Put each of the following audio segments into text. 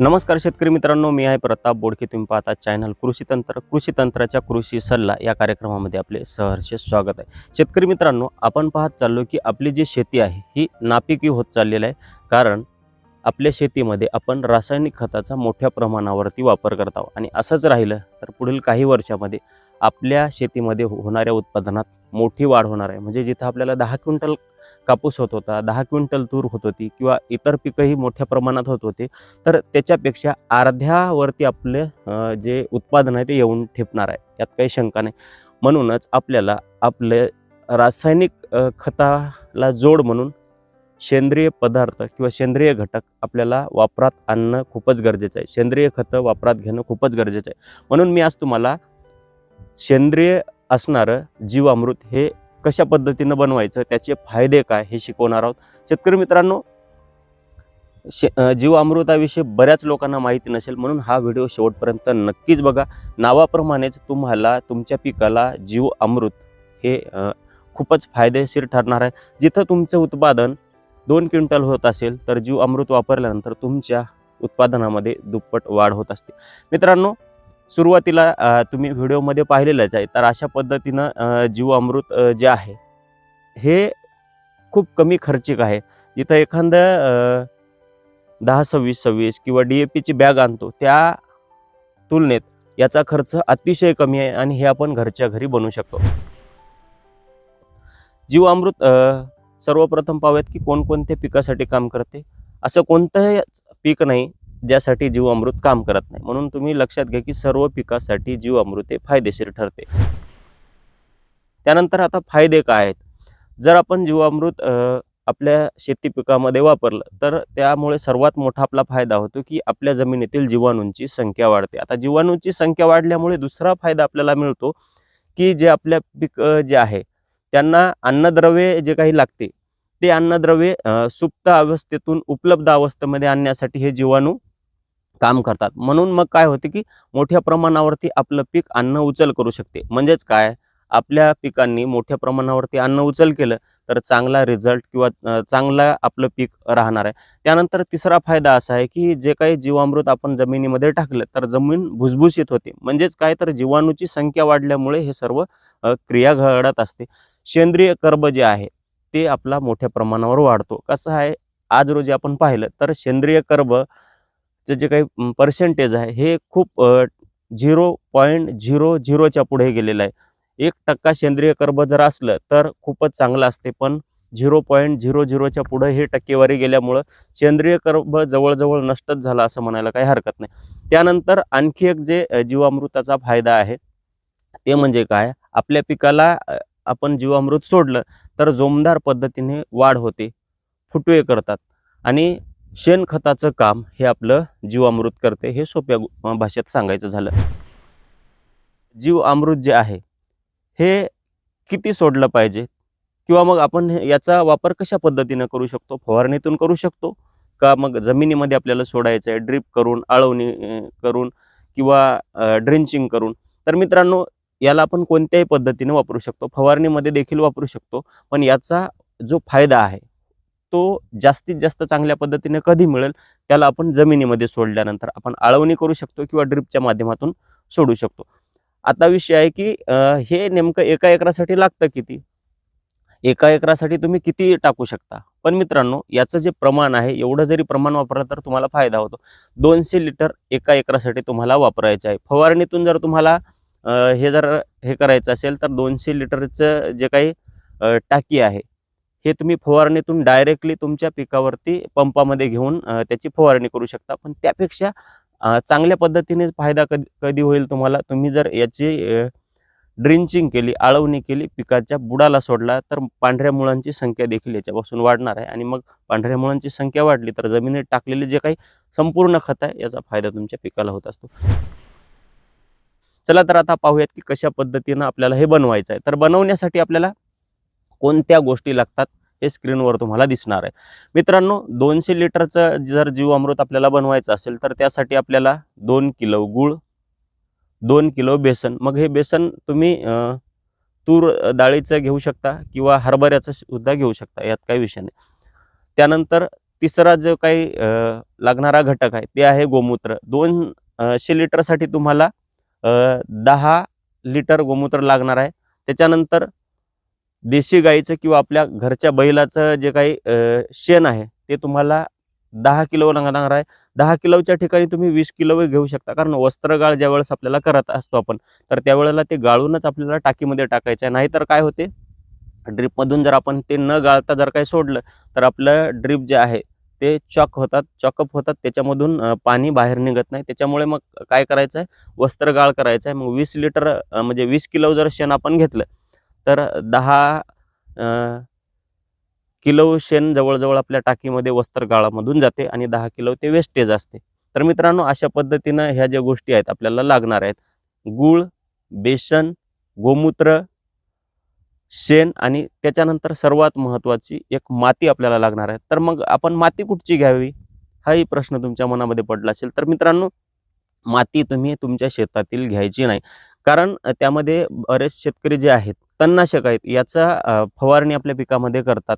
नमस्कार शेतकरी मित्रांनो मी आहे प्रताप बोडके. तुम्ही पाहता चॅनल कृषी तंत्र. कृषी तंत्राच्या कृषी सल्ला या कार्यक्रमामध्ये आपले सहर्ष स्वागत आहे. शेतकरी मित्रांनो आपण पाहत चाललो की आपली जी शेती आहे ही नापिकी होत चाललेली आहे. कारण आपल्या शेतीमध्ये आपण रासायनिक खताचा मोठ्या प्रमाणावरती वापर करत आहोत. आणि असंच राहिलं तर पुढील काही वर्षामध्ये आपल्या शेतीमध्ये होणाऱ्या उत्पादनात मोठी वाढ होणार आहे. म्हणजे जिथं आपल्याला दहा क्विंटल कापूस होत होता दहा क्विंटल तूर होत होती किंवा इतर पिकंही मोठ्या प्रमाणात होत होते तर त्याच्यापेक्षा अर्ध्यावरती आपले जे उत्पादन आहे ते येऊन ठेपणार आहे. यात काही शंका नाही. म्हणूनच आपल्याला आपले रासायनिक खताला जोड म्हणून सेंद्रिय पदार्थ किंवा सेंद्रिय घटक आपल्याला वापरात आणणं खूपच गरजेचं आहे. सेंद्रिय खतं वापरात घेणं खूपच गरजेचं आहे. म्हणून मी आज तुम्हाला सेंद्रिय असणारं जीवामृत हे कशा पद्धतीनं बनवायचं त्याचे फायदे काय हे शिकवणार आहोत. शेतकरी मित्रांनो शे जीव जीवामृताविषयी बऱ्याच लोकांना माहिती नसेल म्हणून हा व्हिडिओ शेवटपर्यंत नक्कीच बघा. नावाप्रमाणेच तुम्हाला तुमच्या पिकाला जीव अमृत हे खूपच फायदेशीर ठरणार आहे. जिथं तुमचं उत्पादन दोन क्विंटल होत असेल तर जीव अमृत वापरल्यानंतर तुमच्या उत्पादनामध्ये दुप्पट वाढ होत असते. मित्रांनो सुरुवातीला तुम्ही व्हिडिओमध्ये पाहिलेलंच आहे. तर अशा पद्धतीनं जीवामृत जे आहे हे खूप कमी खर्चिक आहे. जिथं एखादं दहा सव्वीस सव्वीस किंवा डी ए पीची बॅग आणतो त्या तुलनेत याचा खर्च अतिशय कमी आहे आणि हे आपण घरच्या घरी बनवू शकतो. जीवामृत सर्वप्रथम पाहूयात की कोणकोणत्या पिकासाठी काम करते. असं कोणतंही पीक नाही ज्यासाठी जीवामृत काम करत नाही. म्हणून तुम्ही लक्षात घ्या की सर्व पिकासाठी जीवामृत हे फायदेशीर ठरते. त्यानंतर आता फायदे काय आहेत? जर आपण जीवामृत आपल्या शेती पिकामध्ये वापरलं तर त्यामुळे सर्वात मोठा आपला फायदा होतो की आपल्या जमिनीतील जीवाणूंची संख्या वाढते. आता जीवाणूंची संख्या वाढल्यामुळे दुसरा फायदा आपल्याला मिळतो की जे आपल्या पीक जे आहे त्यांना अन्नद्रव्ये जे काही लागते ते अन्नद्रव्ये सुप्त अवस्थेतून उपलब्ध अवस्थेमध्ये आणण्यासाठी हे जीवाणू काम करतात. म्हणून मग काय होते की मोठ्या प्रमाणावरती आपलं पीक अन्न उचल करू शकते. म्हणजेच काय? आपल्या पिकांनी मोठ्या प्रमाणावरती अन्न उचल केलं तर चांगला रिझल्ट किंवा चांगला आपलं पीक राहणार आहे. त्यानंतर तिसरा फायदा असा आहे की जे काही जीवामृत आपण जमिनीमध्ये टाकलं तर जमीन भुसभुशीत होते. म्हणजेच काय? तर जीवाणूची संख्या वाढल्यामुळे हे सर्व क्रिया घडत असते. सेंद्रिय कर्ब जे आहे ते आपला मोठ्या प्रमाणावर वाढतो. कसं आहे? आज रोजी आपण पाहिलं तर सेंद्रिय कर्ब जे काही पर्सेंटेज आहे हे खूप झिरो पॉईंट झिरो झिरोच्या पुढे गेलेलं आहे. एक टक्का सेंद्रिय कर्ब जर असलं तर खूपच चांगलं असते पण झिरो पॉईंट झिरो झिरोच्या पुढे हे टक्केवारी गेल्यामुळं सेंद्रिय कर्ब जवळजवळ नष्टच झाला असं म्हणायला काही हरकत नाही. त्यानंतर आणखी एक जे जीवामृताचा फायदा आहे ते म्हणजे काय? आपल्या पिकाला आपण जीवामृत सोडलं तर जोमदार पद्धतीने वाढ होते फुटवे करतात. आणि शेणखताचं काम हे आपलं जीवामृत करते हे सोप्या भाषेत सांगायचं झालं. जीव अमृत जे आहे हे किती सोडलं पाहिजे? किंवा मग आपण याचा वापर कशा पद्धतीनं करू शकतो? फवारणीतून करू शकतो? का मग जमिनीमध्ये आपल्याला सोडायचं आहे ड्रिप करून आळवणी करून किंवा ड्रिंचिंग करून? तर मित्रांनो याला आपण कोणत्याही पद्धतीने वापरू शकतो. फवारणीमध्ये देखील वापरू शकतो. पण याचा जो फायदा आहे तो जास्तीत जास्त चांगल्या पद्धतीने कधी मिळेल त्याला आपण जमिनीमध्ये सोडल्यानंतर आपण आळवणी करू शकतो किंवा ड्रिपच्या माध्यमातून सोडू शकतो. आता विषय आहे की हे नेमकं एका एकरासाठी लागतं किती? एका एकरासाठी तुम्ही किती टाकू शकता? पण मित्रांनो याचं जे प्रमाण आहे एवढं जरी प्रमाण वापरलं तर तुम्हाला फायदा होतो. दोनशे लिटर एका एकरासाठी तुम्हाला वापरायचं आहे. फवारणीतून जर तुम्हाला हे जर हे करायचं असेल तर दोनशे लिटरचं जे काही टाकी आहे हे तुम्ही फवारणीतून डायरेक्टली तुमच्या पिकावरती पंपामध्ये घेऊन त्याची फवारणी करू शकता. पण त्यापेक्षा चांगल्या पद्धतीने फायदा कधी कधी होईल तुम्हाला? तुम्ही जर याची ड्रिंचिंग केली आळवणी केली पिकाच्या बुडाला सोडला तर पांढऱ्या मुळांची संख्या देखील याच्यापासून वाढणार आहे. आणि मग पांढऱ्या मुळांची संख्या वाढली तर जमिनीत टाकलेले जे काही संपूर्ण खत आहे याचा फायदा तुमच्या पिकाला होत असतो. चला तर आता पाहूयात की कशा पद्धतीनं आपल्याला हे बनवायचं आहे. तर बनवण्यासाठी आपल्याला कोणत्या गोष्टी लागतात हे स्क्रीनवर तुम्हाला दिसणार आहे. मित्रांनो दोनशे लिटरचं जर जीवामृत आपल्याला बनवायचं असेल तर त्यासाठी आपल्याला दोन किलो गूळ दोन किलो बेसन. मग हे बेसन तुम्ही तूर डाळीचं घेऊ शकता किंवा हरभऱ्याचं सुद्धा घेऊ शकता यात काही विषय नाही. त्यानंतर तिसरा जो काही लागणारा घटक आहे ते आहे गोमूत्र. दोनशे लिटरसाठी तुम्हाला दहा लिटर गोमूत्र लागणार आहे. त्याच्यानंतर देशी गाईचं किंवा आपल्या घरच्या बैलाचं जे काही शेण आहे ते तुम्हाला दहा किलो लागणार आहे. दहा किलोच्या ठिकाणी तुम्ही वीस किलो घेऊ शकता. कारण वस्त्रगाळ ज्या वेळेस आपल्याला करत असतो आपण तर त्यावेळेला ते गाळूनच आपल्याला टाकीमध्ये टाकायचं आहे. नाहीतर काय होते? ड्रीपमधून जर आपण ते न गाळता जर काही सोडलं तर आपलं ड्रीप जे आहे ते चॉक होतात चॉकअप होतात. त्याच्यामधून पाणी बाहेर निघत नाही. त्याच्यामुळे मग काय करायचं आहे? वस्त्रगाळ करायचं आहे. मग वीस लिटर म्हणजे वीस किलो जर शेण आपण घेतलं तर दहा किलो शेण जवळजवळ आपल्या टाकीमध्ये वस्त्रगाळामधून जाते आणि दहा किलो ते वेस्टेज असते. तर मित्रांनो अशा पद्धतीनं ह्या ज्या गोष्टी आहेत आपल्याला लागणार आहेत. गूळ बेसन गोमूत्र शेण आणि त्याच्यानंतर सर्वात महत्त्वाची एक माती आपल्याला लागणार आहे. तर मग आपण माती कुठची घ्यावी? हाही प्रश्न तुमच्या मनामध्ये पडला असेल. तर मित्रांनो माती तुम्ही तुमच्या शेतातील घ्यायची नाही. कारण त्यामध्ये बरेच शेतकरी जे आहेत तणनाशक आहेत याचा फवारणी आपल्या पिकामध्ये करतात.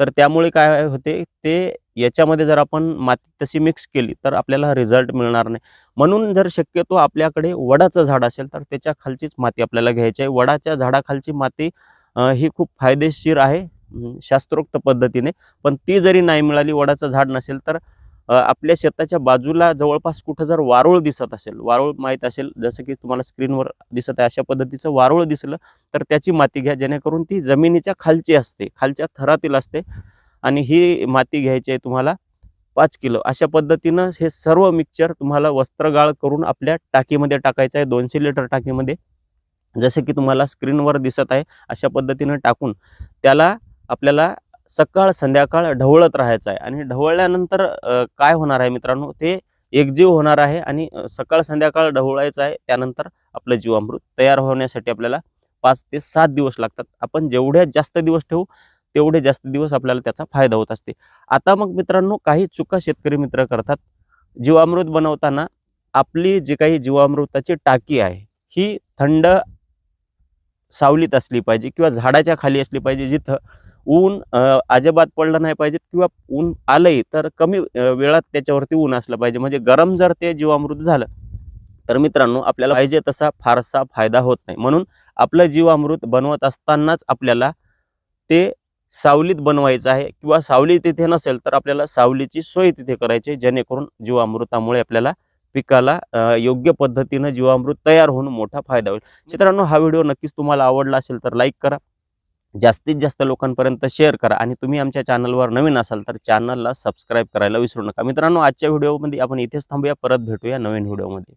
तर त्यामुळे काय होते ते याच्यामध्ये जर आपण माती तशी मिक्स केली तर आपल्याला रिझल्ट मिळणार नाही. म्हणून जर शक्यतो आपल्याकडे वडाचं झाड असेल तर त्याच्या खालचीच माती आपल्याला घ्यायची आहे. वडाच्या झाडाखालची माती ही खूप फायदेशीर आहे शास्त्रोक्त पद्धतीने. पण ती जरी नाही मिळाली वडाचं झाड नसेल तर आपल्या शेताच्या बाजूला जवळपास कुठं जर वारुळ दिसत असेल वारुळ माहीत असेल जसं की तुम्हाला स्क्रीनवर दिसत आहे अशा पद्धतीचं वारुळ दिसलं तर त्याची माती घ्या जेणेकरून ती जमिनीच्या खालची असते खालच्या थरातील असते आणि ही माती घ्यायची आहे तुम्हाला पाच किलो. अशा पद्धतीनं हे सर्व मिक्सचर तुम्हाला वस्त्रगाळ करून आपल्या टाकीमध्ये टाकायचं आहे दोनशे लिटर टाकीमध्ये. जसं की तुम्हाला स्क्रीनवर दिसत आहे अशा पद्धतीनं टाकून त्याला आपल्याला सकाळ संध्याकाळ ढवळत राहायचं आहे. आणि ढवळल्यानंतर काय होणार आहे मित्रांनो? ते एकजीव होणार आहे आणि सकाळ संध्याकाळ ढवळायचं आहे. त्यानंतर आपलं जीवामृत तयार होण्यासाठी आपल्याला पाच ते सात दिवस लागतात. आपण जेवढ्या जास्त दिवस ठेवू तेवढे जास्त दिवस आपल्याला त्याचा फायदा होत असते. आता मग मित्रांनो काही चुका शेतकरी मित्र करतात. जीवामृत बनवताना आपली जी काही जीवामृताची टाकी आहे ही थंड सावलीत असली पाहिजे किंवा झाडाच्या खाली असली पाहिजे जिथं ऊन अजिबात पडलं नाही पाहिजे किंवा ऊन आलंही तर कमी वेळात त्याच्यावरती ऊन असलं पाहिजे. म्हणजे गरम जर ते जीवामृत झालं तर मित्रांनो आपल्याला पाहिजे तसा फारसा फायदा होत नाही. म्हणून आपलं जीवामृत बनवत असतानाच आपल्याला ते सावलीत बनवायचं आहे किंवा सावली तिथे नसेल तर आपल्याला सावलीची सोय तिथे करायची आहे, जेणेकरून जीवामृतामुळे आपल्याला पिकाला योग्य पद्धतीनं जीवामृत तयार होऊन मोठा फायदा होईल. मित्रांनो हा व्हिडिओ नक्कीच तुम्हाला आवडला असेल तर लाईक करा. जास्तीत जास्त लोकांपर्यंत शेअर करा आणि तुम्ही आमच्या चॅनलवर नवीन असाल तर चॅनलला सबस्क्राईब करायला विसरू नका. मित्रांनो आजच्या व्हिडिओमध्ये आपण इथेच थांबूया. परत भेटूया नवीन व्हिडिओमध्ये